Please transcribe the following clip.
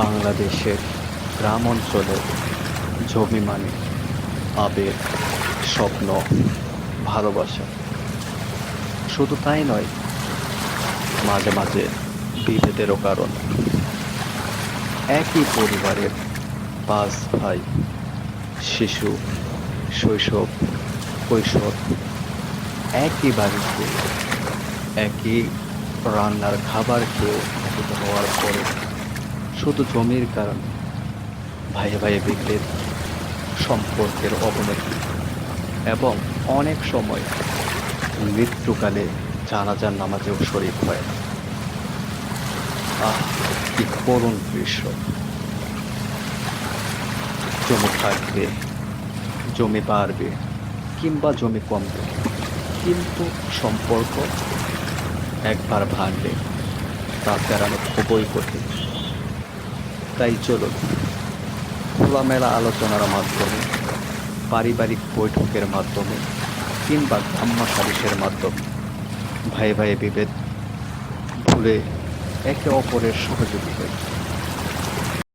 বাংলাদেশের গ্রাম অঞ্চলের জমি মানে আবেগ, স্বপ্ন, ভালোবাসা। শুধু তাই নয়, মাঝে মাঝে বিভেদেরও কারণ। একই পরিবারের পাঁচ ভাই, শিশু, শৈশব, কৈশোর, একই বাড়িতে, একই রান্নার খাবার খেয়ে হওয়ার পরে শুধু জমির কারণে ভাইয়ে ভাইয়ে বিভেদ সম্পর্কের অবনতি এবং অনেক সময় মৃত্যুকালে জানাজার নামাজেও শরীর হয় না। আহ, কি করুণ দৃশ্য। জমি থাকবে, জমি বাড়বে, কিংবা জমি কমবে, কিন্তু সম্পর্ক একবার ভাঙলে তা ফেরানো খুবই কঠিন। তাই চলুন। খোলামেলা আলোচনার মাধ্যমে, পারিবারিক বৈঠকের মাধ্যমে কিংবা ধাম্মা সালিশের মাধ্যমে ভাই ভাই বিভেদ ভুলে একে অপরের সহযোগী হই।